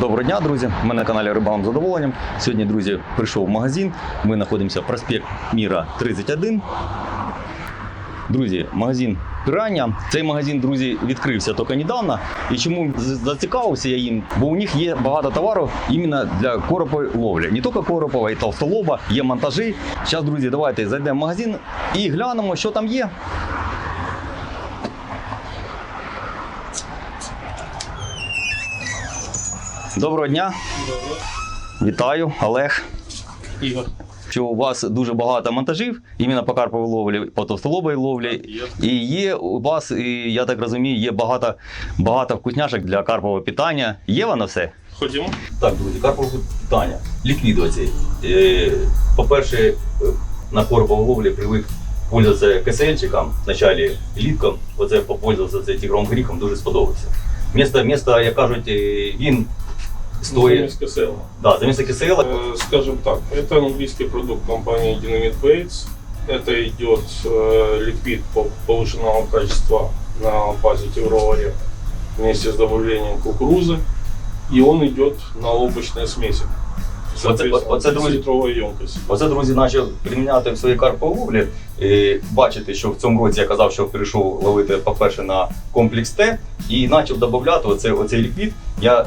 Доброго дня, друзі! Ми на каналі Рибалом задоволенням. Сьогодні, друзі, прийшов в магазин. Ми знаходимося в проспект Міра 31. Друзі, магазин Пірання. Цей магазин, друзі, відкрився тільки недавно. І чому зацікавився я їм? Бо у них є багато товару іменно для коропової ловлі. Не тільки коропова, і толстолоба, є монтажі. Зараз, друзі, давайте зайдемо в магазин і глянемо, що там є. Доброго дня! Вітаю, Олег. Ігор. Що у вас дуже багато монтажів, іменно по карповій ловлі, по товстолобої ловлі. Є. І є у вас, і, я так розумію, є багато, багато вкусняшок для карпового питання. Є воно все? Ходімо. Так, друзі, карпове питання. Ліквід оцей. Е, по-перше, е, на карповій ловлі привик пользуватися кисельчиком, вначалі літком, оце попользувався цей тігром гріхом, дуже сподобався. Місто, місто, як кажуть, е, він стоїть. Замість кисела. Да, замість кисела. Э, Скажем так, это английский продукт компании Dynamite Baits. Это идет э, ликвид по- повышенного качества на базе тигрового ореха вместе с добавлением кукурузы. И он идет на лобочной смеси. Соответственно, оце, друзі, 30 литровой емкости. Оце, друзі, почав приміняти в своїй карповій ловлі. І бачите, що в цьому році я казав, що перейшов ловити, по-перше, на комплекс Т і почав додати оце, оцей ліквід. Я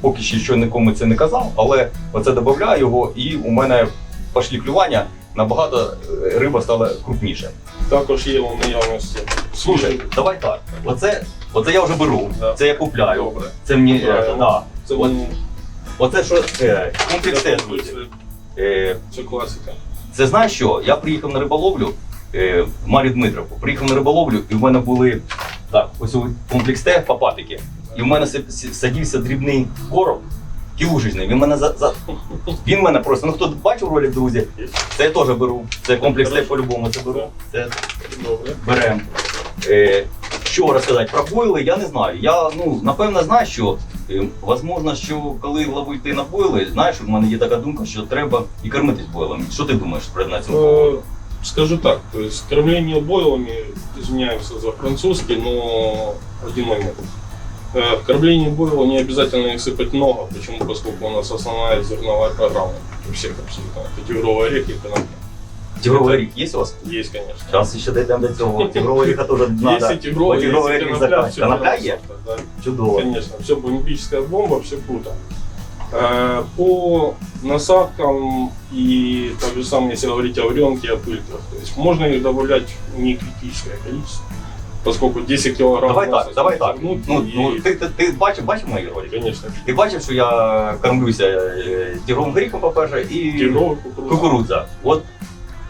поки що нікому це не казав, але оце додаю його, і у мене пішли клювання, набагато е, риба стала крупніше. Також є у наявності. Слушай, давай так. Оце, оце я вже беру, Да. це я купляю. Добре. Це мені. Е, да. Це, От, ну, оце що е, комплекс це. Е, це класика. Це знаєш що? Я приїхав на риболовлю е, в Марі Дмитровку. Приїхав на риболовлю, і в мене були так, ось у комплекс Т папатики. І в мене с- с- садився дрібний короб, кілушечний. Він мене за, за він мене просто. Ну хто бачив ролик, друзі? Це я теж беру. Це комплекс Т по-любому це беру. Це Добре. беремо. Е, що розказати про бойли, я не знаю. Я ну напевно знаю, що е, возможно, що коли ловити на бойли, знаєш, у мене є така думка, що треба і кормитись бойлами. Що ти думаєш про на цьому? поводу? Э, Скажу так, то есть кормление бойлами, извиняемся за французский, но один момент. Э, В кормлении бойла не обязательно их сыпать много, почему? Поскольку у нас основная зерновая программа у всех абсолютно. Это тигровые орехи и конопля. Тигровий рік є у вас? Есть, конечно. Зараз ще дійдемо до цього. Тигровий ріка теж треба. Если тигровые, тигровый если орех конопля, заказ. все Конопля є? Да, Чудово. конечно, все бомбическая бомба, все круто. Э, По насадкам и так же самое, если говорить о варенке и о пыльках, то есть можно их добавлять не критическое количество, Поскольку 10 килограмм Давай так, давай так. Ну, и, ну ти, ти, ти бачив, бачив мої ролики? конечно, Ти бачив, що я кормлюся е, тигровим гріхом, по-перше, і кукуруза. кукурудза. От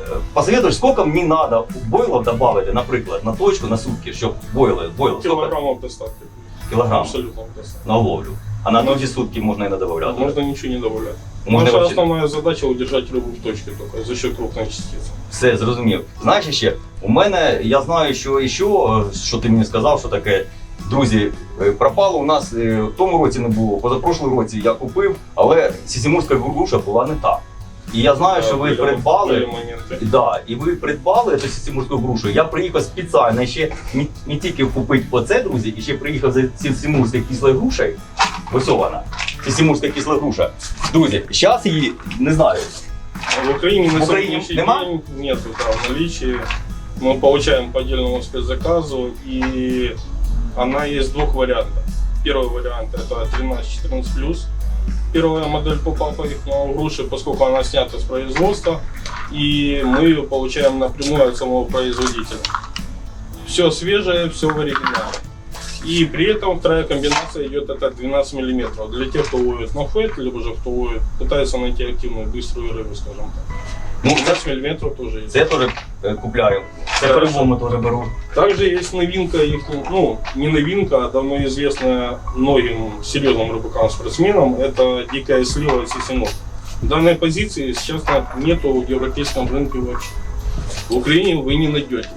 е, посоветуєш, скільки мені треба бойлов додати, наприклад, на точку, на сутки, щоб бойли, бойли, скільки? Килограммов достаточно. Кілограм Абсолютно достаточно. на ловлю. А на другі сутки можна і не додавати. Можно ничего не добавлять. Можна Наша вообще- основная задача удержать рыбу в точке только за счет крупной частицы. Все зрозумів. Знаєш ще, у мене я знаю, що і що, е, що ти мені сказав, що таке. Друзі, е, пропало у нас е, в тому році не було, позапрошлому році я купив, але сісімурська гургуша була не та. І я знаю, що ви Были- были придбали. моменты. Да, і ви придбали цю сісімурську грушу. Я приїхав спеціально ще не, не тільки купити оце, друзі, і ще приїхав за сісімурською кислою грушею. Ось вона. Сісімурська кисла груша. Друзі, зараз її не знаю. В Украине на В Украине сегодняшний нема? день нету да, в наличии. Мы получаем по отдельному спецзаказу, и она есть двух вариантов. Первый вариант это 13-14+. Первая модель попапа их на груши, поскольку она снята с производства, и мы ее получаем напрямую от самого производителя. Все свежее, все в оригинале. И при этом вторая комбинация идет это 12 мм. Для тех, кто ловит на фет, либо же кто ловит, пытается найти активную быструю рыбу, скажем так. Ну, це, 12 мм тоже есть. це я теж е, купляю. Це Хорошо. по-любому теж беру. Также есть новинка, их, ну, не новинка, а давно известная многим серьезным рыбакам-спортсменам, это дикая слива сисимок. Данной позиции сейчас на- нету в европейском рынке вообще. В Украине вы не найдете.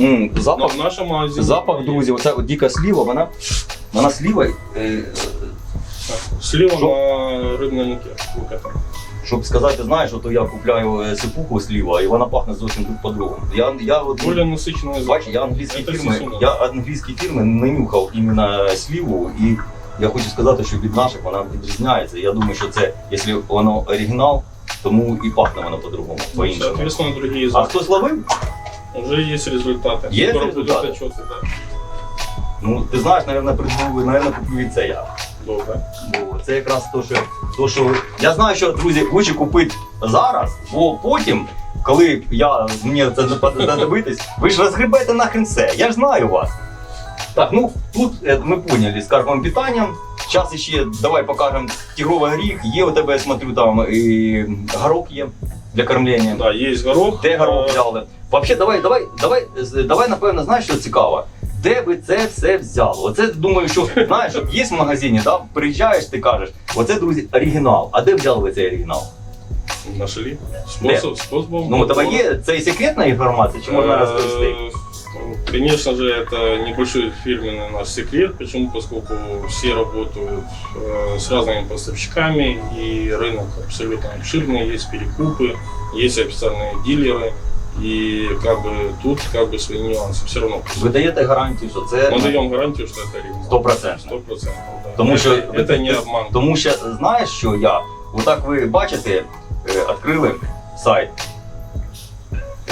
М, Но запах, в нашем магазине... запах, есть. друзі, оця от дика сліва, вона, вона сліва, е, Слива Что? на рыбной муке. выкатана. щоб сказати, знаєш, то я купляю е, сипуху сліва, і вона пахне зовсім по-другому. Я, я от, Более насыщенная Бачиш, я англійські Це фірми, сісімок. я англійські фірми не нюхав іменно сліву, і я хочу сказати, що від наших вона відрізняється. Я думаю, що це, якщо воно оригінал, тому і пахне воно по-другому, по-іншому. Соответственно, другие А запахи. хтось ловив? Уже есть результаты. Есть Скоро будут результаты? отчеты, да. Ну, ти знаєш, наверное, придумав, наверное, куплю і це я. Добре. Бо це якраз то, що, то, що я знаю, що друзі, лучше купити зараз, бо потім, коли я мені це задивитись, ви ж розгребете нахрен все. Я ж знаю вас. Так, ну тут е, ми поняли з карповим питанням. Зараз ще давай покажемо тігровий горіх. Є у тебе, я смотрю, там і горох є для кормлення. Да, есть горох. Де горох Э, взяли? Взагалі, давай, давай, давай, давай, напевно, знаєш, що цікаво. Де ви це все взяли? Оце думаю, що знаєш, є в магазині, да? приїжджаєш, ти кажеш, оце, друзі, оригінал. А де взяли ви цей оригінал? Нашли. Способ, способ. Ну, у тебе є це секретна інформація, чи можна Э, розповісти? ну, Конечно же, это небольшой фирменный наш секрет. Почему? Поскольку все работают э, с разными поставщиками, и рынок абсолютно обширный, есть перекупы, есть официальные дилеры, и как бы тут как бы свои нюансы. Все равно Ви даєте гарантію, що це мы даем гарантию, что это оригинал. Сто процентов. Сто процентов, да. Тому это, що это не обман. Тому що знаєш, що я, отак ви бачите, е, відкрили сайт.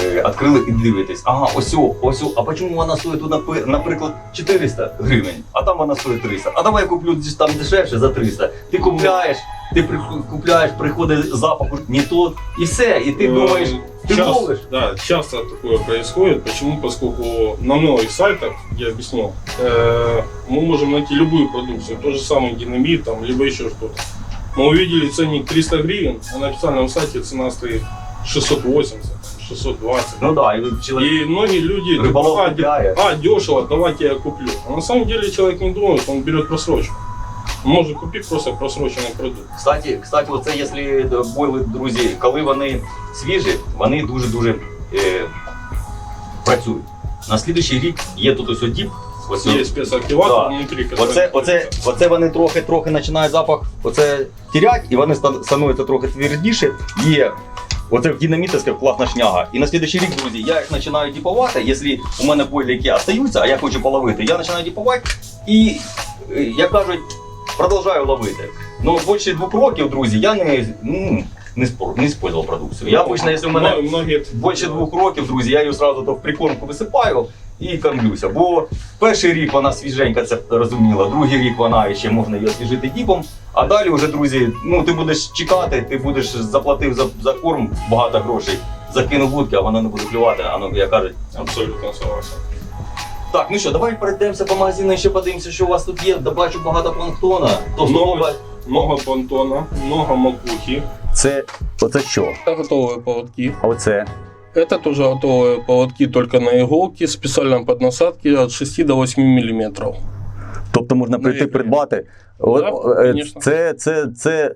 е, Відкрили і дивитесь, ага, ось, о, ось, о, а чому вона стоїть тут, напи- наприклад, 400 гривень, а там вона стоїть 300. А давай я куплю десь там дешевше за 300. Ти купляєш, ти при- купляєш, приходить запах не тот, і все, і ти Э, думаєш, ти часто- ловиш. Да, часто такое происходит. Почему? Поскольку на многих сайтах, я объяснил, э, мы можем найти любую продукцию, тот же самый динамит, там, либо еще что-то. Мы увидели ценник 300 гривен, а на официальном сайте цена стоит 680, 620. Ну да, і чоловік И многие люди риболов а, а, дешево, давайте я куплю. А на самом деле человек не думает, он берет просрочку. Он может купить просто просроченный продукт. Кстати, кстати, оце, якщо бойли, друзі, коли вони свіжі, вони дуже-дуже е, працюють. На слідуючий рік є тут ось діп. Ось Есть спецактиватор Да. который... Оце, оце, оце вони трохи трохи починають запах оце тірять, і вони ста- становляться трохи твердіше. Є оце в динамітовська класна шняга. І на слідуючий рік, друзі, я їх починаю діпувати. Якщо у мене бойлики остаються, а я хочу половити, я починаю діпувати і, е, як кажуть, продовжую ловити. Ну, більше двох років, друзі, я не, ну, не, спор, не использовал. Я обычно, якщо у мене більше двох років, друзі, я її одразу то в прикормку висипаю і кормлюся. Бо перший рік вона свіженька, це розуміла, другий рік вона ще можна її освіжити діпом. А далі вже, друзі, ну ти будеш чекати, ти будеш заплатив за, за корм багато грошей, закинув вудки, а вона не буде клювати, а ну як кажуть. абсолютно согласен. Так, ну що, давай пройдемося по магазину і ще подивимося, що у вас тут є. Добачу багато планктона. То Много, много понтона, много макухи. Це оце що? Это готовые поводки. А оце? Это тоже готовые поводки только на иголке, специально под насадки от 6 до 8 миллиметров. Тобто можна прийти, прийти придбати. придбати. Да, е, конечно. Це, це, це,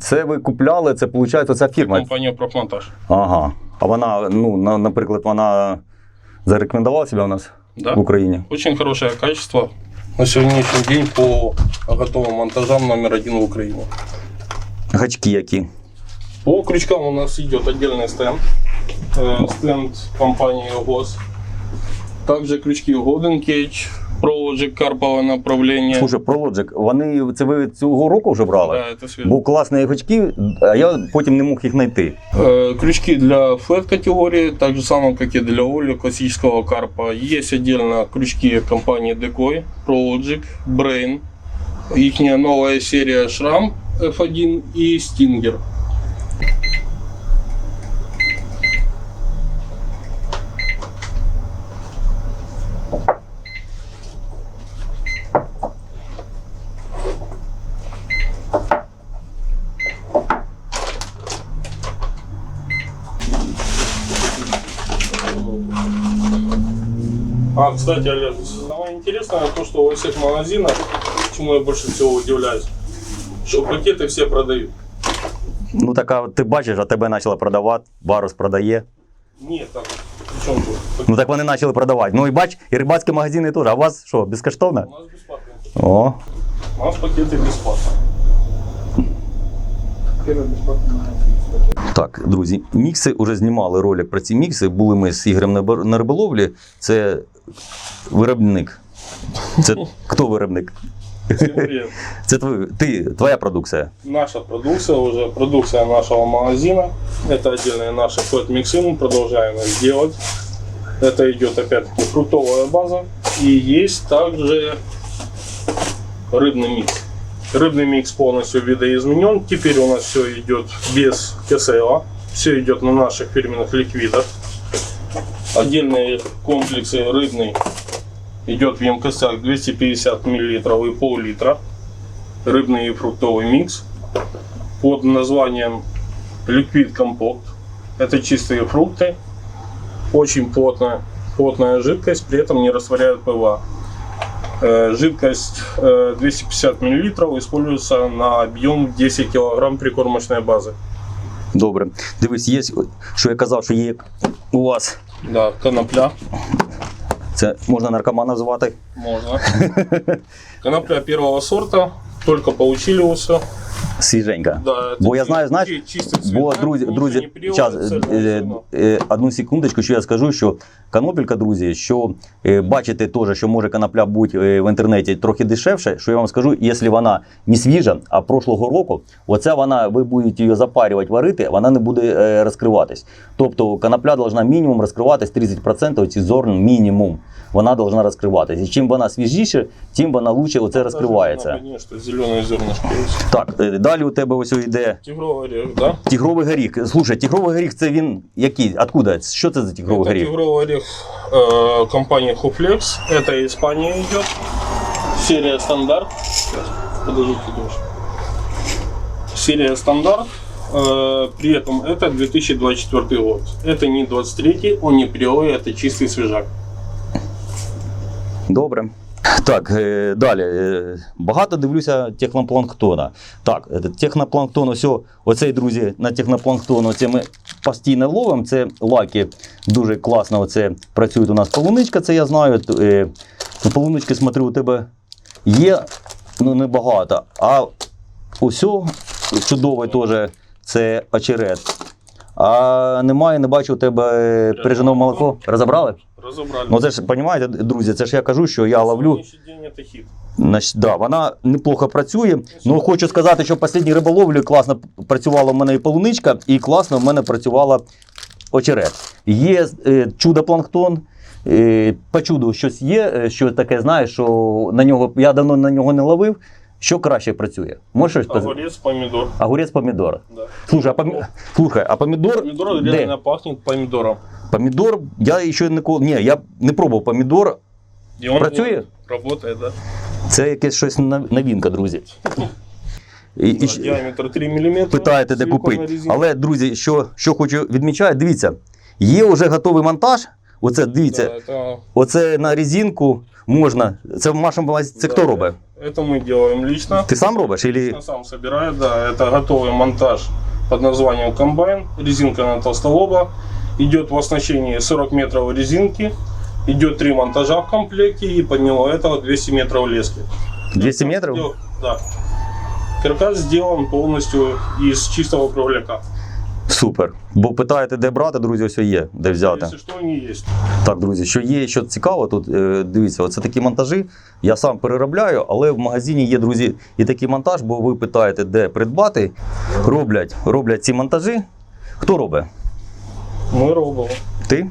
це ви купляли, це виходить ця фірма. Компания Профмонтаж. Ага. А вона, ну, на, наприклад, вона зарекомендувала себе у нас Да. в Україні. Очень хорошее качество на сегодняшний день по готовым монтажам номер один в Украине. Гачки які. По крючкам у нас идет отдельный стенд. Э, Стенд компании ГОС. Также крючки Golden Cage, Prologic карповое направление. Слушай, ProLogic, вони це ви цього року вже брали? Да, это свежо. Був класні гачки, а я потім не мог їх знайти. Э, Крючки для флет категории, так же самое, как и для оли классического карпа. Есть отдельно крючки компании Decoy, Prologic, Brain. Их новая серия Шрам F1 и Stinger. Кстати, Олег, самое интересное то, что во всех магазинах, чему я больше всего удивляюсь, что пакеты все продают. Ну така, ти бачиш, а тебе почали продавати, Барус продає. Нет, так, при чем тут? Ну так вони почали продавати. Ну і бач, і рибацькі магазини теж. А у вас що, безкоштовно? У нас бесплатно. О, У нас пакеты бесплатно. Так, друзі, мікси вже знімали ролик про ці мікси. Були ми з Ігорем на бар- на риболовлі. Це виробник. Це хто виробник? Всем привет. Це твій, ти, твоя продукція. Наша продукция, уже продукция нашего магазина. Это отдельные наши флот-миксы, мы продолжаем их делать. Это идет опять-таки фруктовая база. И есть также рыбный микс. Рыбный микс полностью видоизменен. Теперь у нас все идет без кисела. Все идет на наших фирменных ликвидах. Отдельные комплексы рыбный идет в емкостях 250 мл и пол-литра. Рыбный и фруктовый микс под названием Liquid Compote. Это чистые фрукты, очень плотная, плотная жидкость, при этом не растворяет ПВА. Э, Жидкость э, 250 мл используется на объем 10 кг прикормочной базы. Добре. Дивись, є, що я казав, що є у вас. Да, конопля Це можна наркомана звати. можно. Конопля первого сорта, только получили все. Свіженька. Да, это Бо я чи- знаю, знаєш, чи- чистый Бо, цвет, друзі, ничего друзі, не перелито, час, цельное е, зерно. е, одну секундочку, що я скажу, що канопілька, друзі, що е, бачите теж, що може канапля бути е, в інтернеті трохи дешевше, що я вам скажу, якщо вона не свіжа, а прошлого року, оця вона, ви будете її запарювати, варити, вона не буде е, розкриватись. Тобто канапля должна мінімум розкриватись 30% ці зерн мінімум. Вона должна розкриватись. І чим вона свіжіше, тим вона лучше оце розкривається. Даже видно, что зеленое зернышко есть. Так, е, далі у тебе ось йде Тигровый орех, да? Тігровий горіх. Слушай, тігровий горіх це він який? Откуда? Що це за тігровий Это горіх? тигровый орех э, компании Huflex. Это Испания идет. Серия стандарт. Сейчас, подождите, Леша. Серия стандарт. Э, при этом это 2024 год. Это не 23 он не перелой, это чистый свежак. Добре. Так, е, далі. Е, Багато дивлюся технопланктона. Так, е, технопланктон, ось, оцей, друзі, на технопланктон, оце ми постійно ловимо. Це лаки дуже класно оце працюють у нас полуничка, це я знаю. Ну, Полунички, смотрю, у тебе є, ну небагато. А ось чудовий теж це очерет. А немає, не бачу у тебе переженого молоко. Розібрали? Разобрали. Ну це ж розумієте, друзі, це ж я кажу, що я ловлю. Значить, да, вона неплохо працює. Ну хочу сказати, що в останній риболовлі класно працювала в мене і полуничка, і класно в мене працювала очерет. Є е, чудо-планктон. Е, по чуду щось є, е, що таке, знаєш, що на нього я давно на нього не ловив. Що краще працює? Можеш щось сказати? Огурец, помидор. Огурець помідор. Да. Слушай, а помі... Слухай, а помідор. Помидор де? реально пахнет помидором. Помідор, я ще ніколи. Ні, я не пробував помідор. И он Працює? Работает, да. Це якесь щось новинка, друзі. І, і, Диаметр 3 мм. питаєте, де купити. Але, друзі, що, що хочу відмічати, дивіться, є вже готовий монтаж. Оце дивіться, Да, оце на резинку можна. Це в вашому це хто робить? Это мы делаем лично. Ти сам робиш? Или... Я сам собираю, да. Это готовый монтаж под названием комбайн. Резинка на толстолоба. Идет в оснащении 40 метров резинки. Идет три монтажа в комплекте и помимо этого 200 метров лески. 200 метрів? Сдел- Да. Каркас сделан полностью из чистого кругляка. Супер. Бо питаєте, де брати, друзі, ось є, де взяти. Если что, они есть. Так, друзі, що є, що цікаво, тут е, дивіться, оце такі монтажі. Я сам переробляю, але в магазині є, друзі, і такий монтаж, бо ви питаєте, де придбати. Роблять, роблять ці монтажі. Хто робить? Мы робим. Ти?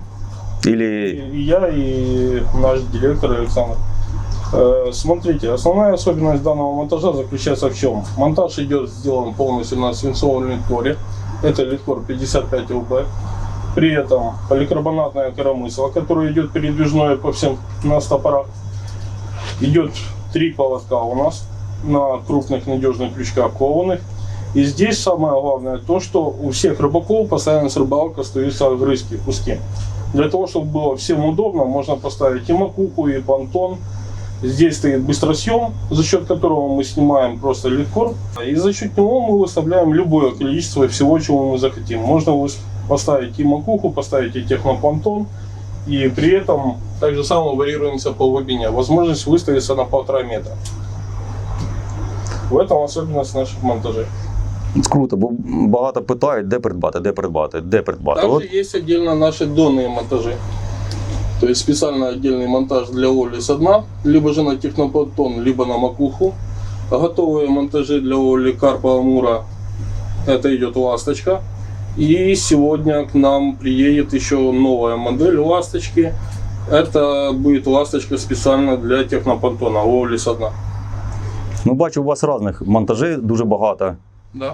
Ілі... И я, и наш директор Александр. Э, Смотрите, основная особенность данного монтажа заключается в чем? Монтаж идет сделан полностью на свинцовом литкоре. Это литкор 55 ЛБ. При этом поликарбонатная коромысла, которая идет передвижное по всем на стопорах. Идет три поводка у нас на крупных надежных крючках кованых. И здесь самое главное то, что у всех рыбаков постоянно с рыбалок остаются огрызки, куски. Для того, чтобы было всем удобно, можно поставить и макуху, и понтон. Здесь стоит быстросъем, за счет которого мы снимаем просто литкор. И за счет него мы выставляем любое количество всего, чего мы захотим. Можно выс- поставить и макуху, поставить и технопонтон. И при этом так же самое варьируемся по глубине. Возможность выставиться на полтора метра. В этом особенность наших монтажей. Круто, бо багато питають, де придбати, де придбати, де придбати. Также От есть отдельно наши донные монтажи. То есть специально отдельный монтаж для ловли со дна, либо же на технопонтон, либо на макуху. Готовые монтажи для ловли карпа амура. Это идет ласточка. И сегодня к нам приедет еще новая модель ласточки. Это будет ласточка специально для технопонтона, ловли со дна. Ну, бачу, у вас різних монтажів дуже багато. Да.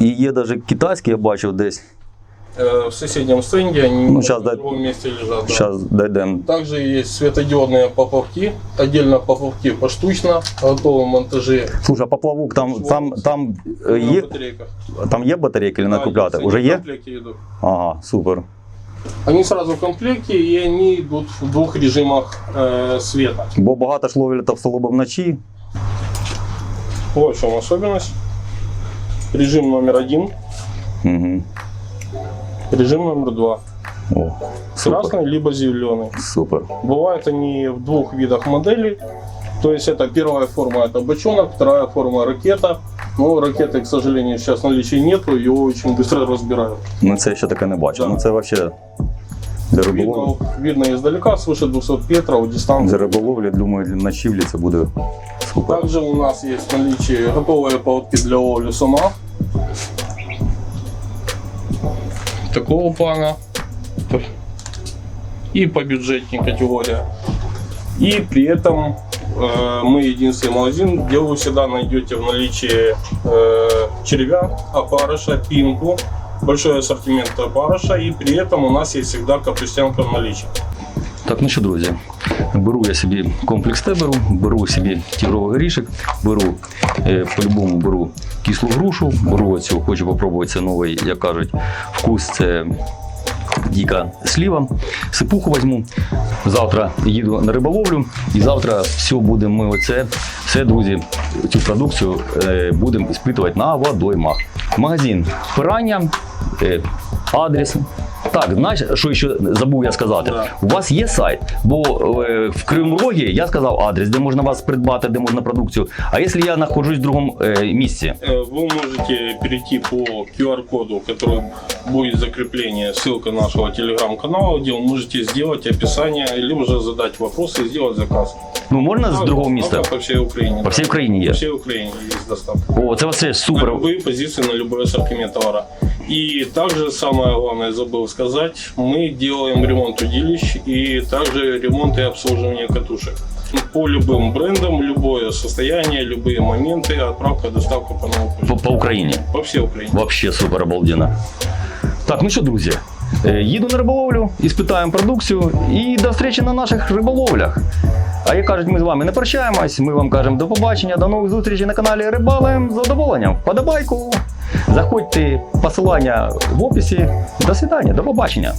І є навіть китайські, я бачив десь. Э, В соседнем стенде они Ну, щас, в да. другом месте лежат. да. Зараз дійдемо. Также есть светодиодные поплавки, отдельно поплавки поштучно, готовые монтажи Слушай, а поплавок там, там, там, е, на є, батарейках. там є батарейки чи Да, накупляти? есть, Уже они в є? комплекте идут. Ага, супер. Они сразу в комплекте и они идут в двух режимах э, света. Бо багато ж ловлять тавстолоба вночі. Вот в чем особенность. Режим номер один, Угу. режим номер два. О, супер. Красный либо зеленый. Супер. Бывают они в двух видах моделей. То есть это первая форма это бочонок, вторая форма ракета. Но ракеты, к сожалению, сейчас в наличии нету, ее очень быстро разбирают. Ну це я ще таке не бачив. Да. Ну це взагалі для риболовлі. Видно, видно издалека, свыше 200 метров Для дистанции. риболовлі, думаю, для ночівлі це буде супер. Также у нас есть в наличии готовые поводки для ловли сама. Такого плана. И по бюджетной категории. И при этом э, мы единственный магазин, где вы всегда найдете в наличии э, червя, опарыша, пинку, большой ассортимент опарыша. И при этом у нас есть всегда капустянка в наличии. Так, ну що, друзі, беру я собі комплекс Т беру, собі тігровий горішок, беру е, по-любому беру кислу грушу, беру оцю, хочу попробувати це новий, як кажуть, вкус. Це діка сліва. Сипуху візьму. Завтра їду на риболовлю і завтра все будемо ми оце, все, друзі, цю продукцію е, будемо іспитувати на водоймах. Магазин Пирання, е, адрес Так, знаєш, що ще забув я сказати? Да. У вас є сайт, бо е, в Кривому Рогі я сказав адрес, де можна вас придбати, де можна продукцію. А якщо я знаходжусь в другому е, місці? Э, Вы можете перейти по QR-коду, который будет закрепление, ссылка нашего телеграм-канала, где вы можете сделать описание, либо же задать вопросы и сделать заказ. Ну можна з другого міста? По всей Украине. По всій Україні По є. всей Украине есть доставка. О, це все На супер. любые позиции, на любой ассортимент товара. И также самое главное, забыл сказать, мы делаем ремонт удилищ и также ремонт и обслуживание катушек. По любым брендам, любое состояние, любые моменты, отправка, доставка по новому пути. По, по Україні. По всей Украине. Вообще супер обалденно. Так, ну що, друзі, е, їду на риболовлю, іспитаємо продукцію і до зустрічі на наших риболовлях. А як кажуть, ми з вами не прощаємось. Ми вам кажемо до побачення, до нових зустрічей на каналі Рибалим з задоволенням. Подобайку. Заходьте, посилання в описі. До свидання, до побачення.